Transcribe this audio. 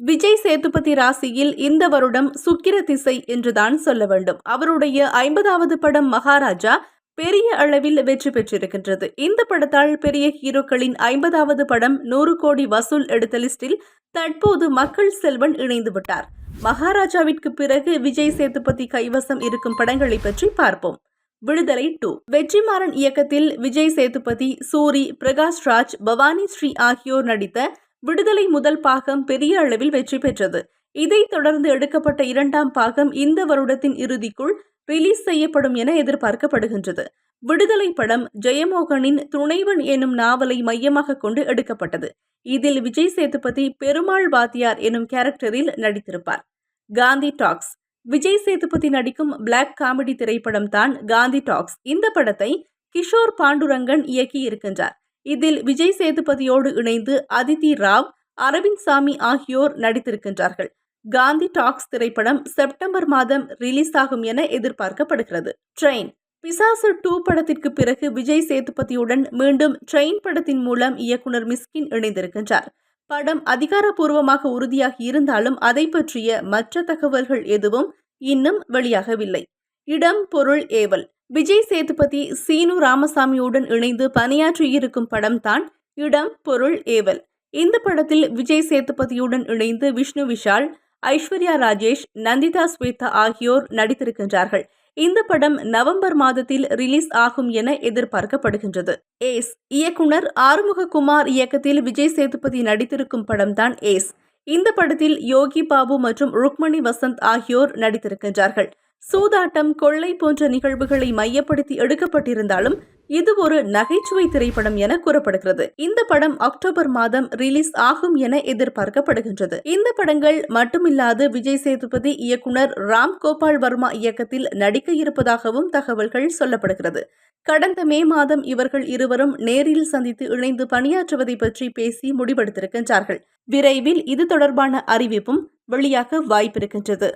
விஜய் சேதுபதி ராசியில் இந்த வருடம் சுக்கிர திசை என்றுதான் சொல்ல வேண்டும். அவருடைய ஐம்பதாவது படம் மகாராஜா பெரிய அளவில் வெற்றி பெற்றிருக்கின்றது. இந்த படத்தால் பெரிய ஹீரோக்களின் ஐம்பதாவது படம் நூறு கோடி வசூல் எடுத்த லிஸ்டில் தற்போது மக்கள் செல்வன் இணைந்து விட்டார். மகாராஜாவிற்கு பிறகு விஜய் சேதுபதி கைவசம் இருக்கும் படங்களை பற்றி பார்ப்போம். விடுதலை டூ. வெற்றிமாறன் இயக்கத்தில் விஜய் சேதுபதி சூரி பிரகாஷ் ராஜ் பவானி ஸ்ரீ ஆகியோர் நடித்த விடுதலை முதல் பாகம் பெரிய அளவில் வெற்றி பெற்றது. இதைத் தொடர்ந்து எடுக்கப்பட்ட இரண்டாம் பாகம் இந்த வருடத்தின் இறுதிக்குள் ரிலீஸ் செய்யப்படும் என எதிர்பார்க்கப்படுகின்றது. விடுதலை படம் ஜெயமோகனின் துணைவன் எனும் நாவலை மையமாக கொண்டு எடுக்கப்பட்டது. இதில் விஜய் சேதுபதி பெருமாள் வாத்தியார் எனும் கேரக்டரில் நடித்திருப்பார். காந்தி டாக்ஸ். விஜய் சேதுபதி நடிக்கும் பிளாக் காமெடி திரைப்படம் தான் காந்தி டாக்ஸ். இந்த படத்தை கிஷோர் பாண்டுரங்கன் இயக்கி இருக்கின்றார் இதில் விஜய் சேதுபதியோடு இணைந்து அதிதி ராவ் அரவிந்த் சாமி ஆகியோர் நடித்திருக்கின்றார்கள். காந்தி டாக்ஸ் திரைப்படம் செப்டம்பர் மாதம் ரிலீஸ் ஆகும் என எதிர்பார்க்கப்படுகிறது. ட்ரெயின். பிசாசு டூ படத்திற்கு பிறகு விஜய் சேதுபதியுடன் மீண்டும் ட்ரெயின் படத்தின் மூலம் இயக்குனர் மிஸ்கின் இணைந்திருக்கின்றார். படம் அதிகாரப்பூர்வமாக உறுதியாகி இருந்தாலும் அதை பற்றிய மற்ற தகவல்கள் எதுவும் இன்னும் வெளியாகவில்லை. இடம் பொருள் ஏவல். விஜய் சேதுபதி சீனு ராமசாமியுடன் இணைந்து பணியாற்றியிருக்கும் படம்தான் இடம் பொருள் ஏவல். இந்த படத்தில் விஜய் சேதுபதியுடன் இணைந்து விஷ்ணு விஷால் ஐஸ்வர்யா ராஜேஷ் நந்திதா ஸ்வேதா ஆகியோர் நடித்திருக்கின்றார்கள். இந்த படம் நவம்பர் மாதத்தில் ரிலீஸ் ஆகும் என எதிர்பார்க்கப்படுகின்றது. ஏஸ். இயக்குனர் ஆறுமுககுமார் இயக்கத்தில் விஜய் சேதுபதி நடித்திருக்கும் படம்தான் ஏஸ். இந்த படத்தில் யோகி பாபு மற்றும் ருக்மணி வசந்த் ஆகியோர் நடித்திருக்கின்றார்கள். சூதாட்டம் கொள்ளை போன்ற நிகழ்வுகளை மையப்படுத்தி எடுக்கப்பட்டிருந்தாலும் இது ஒரு நகைச்சுவை திரைப்படம் என கூறப்படுகிறது. இந்த படம் அக்டோபர் மாதம் ரிலீஸ் ஆகும் என எதிர்பார்க்கப்படுகின்றது. இந்த படங்கள் மட்டுமில்லாது விஜய் சேதுபதி இயக்குனர் ராம் கோபால் வர்மா இயக்கத்தில் நடிக்க இருப்பதாகவும் தகவல்கள் சொல்லப்படுகிறது. கடந்த மே மாதம் இவர்கள் இருவரும் நேரில் சந்தித்து இணைந்து பணியாற்றுவதை பற்றி பேசி முடிவெடுத்திருக்கின்றார்கள். விரைவில் இது தொடர்பான அறிவிப்பும் வெளியாக வாய்ப்பிருக்கின்றது.